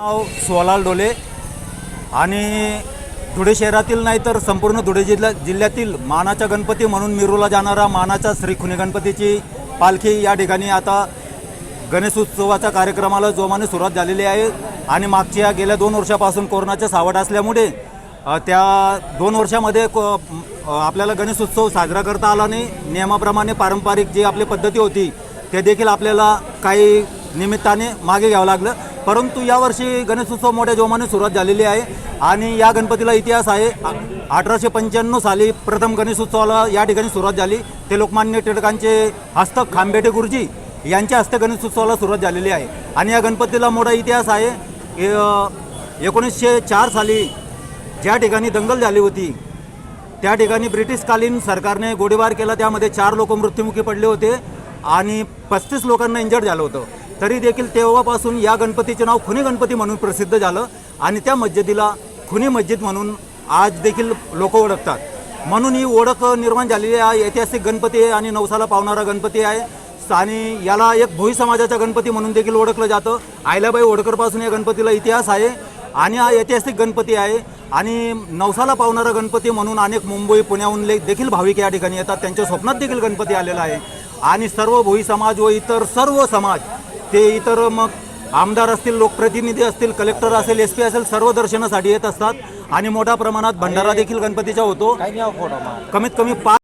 नाव सोलाल डोले आणि धुळे शहरातील नाही तर संपूर्ण धुळे जिल्ह्या जिल्ह्यातील मानाचा गणपती म्हणून मिरूला जाणारा मानाचा श्री खुने गणपतीची पालखी या ठिकाणी आता गणेशोत्सवाच्या कार्यक्रमाला जोमाने सुरुवात झालेली आहे. आणि मागच्या गेल्या दोन वर्षापासून कोरोनाच्या सावट असल्यामुळे त्या दोन वर्षामध्ये को आपल्याला गणेशोत्सव साजरा करता आला नाही. नियमाप्रमाणे पारंपरिक जी आपली पद्धती होती ते देखील आपल्याला काही निमित्ताने मागे घ्यावं लागलं. परंतु यावर्षी गणेशोत्सव मोठ्या जोमाने सुरुवात झालेली आहे आणि या गणपतीला इतिहास आहे. अठराशे पंच्याण्णव साली प्रथम गणेशोत्सवाला या ठिकाणी सुरुवात झाली. ते लोकमान्य टिळकांचे हस्तक खांबेटे गुरुजी यांच्या हस्ते गणेशोत्सवाला सुरुवात झालेली आहे. आणि या गणपतीला मोठा इतिहास आहे. एकोणीसशे चार साली ज्या ठिकाणी दंगल झाली होती त्या ठिकाणी ब्रिटिशकालीन सरकारने गोळीबार केला. त्यामध्ये चार लोक मृत्युमुखी पडले होते आणि पस्तीस लोकांना इंजर्ड झालं होतं. तरी देखील तेव्हापासून या गणपतीचे नाव खुनी गणपती म्हणून प्रसिद्ध झालं आणि त्या मस्जिदीला खुनी मस्जिद म्हणून आज देखील लोक ओळखतात. म्हणून ही ओळख निर्माण झालेली आहे. ऐतिहासिक गणपती आहे आणि नवसाला पावणारा गणपती आहे. आणि याला एक भोई समाजाचा गणपती म्हणून देखील ओळखलं जातं. आयलाबाई ओडकरपासून या गणपतीला इतिहास आहे आणि हा ऐतिहासिक गणपती आहे. आणि नवसाला पावणारा गणपती म्हणून अनेक मुंबई पुण्याहून देखील भाविक या ठिकाणी येतात. त्यांच्या स्वप्नात देखील गणपती आलेला आहे. आणि सर्व भोई समाज व इतर सर्व समाज ते इतर मग आमदार असतील लोकप्रतिनिधी असतील कलेक्टर असेल एस पी असेल सर्व दर्शनासाठी येत असतात. आणि मोठ्या प्रमाणात भंडारा देखील गणपतीचा होतो. कमीत कमी पाच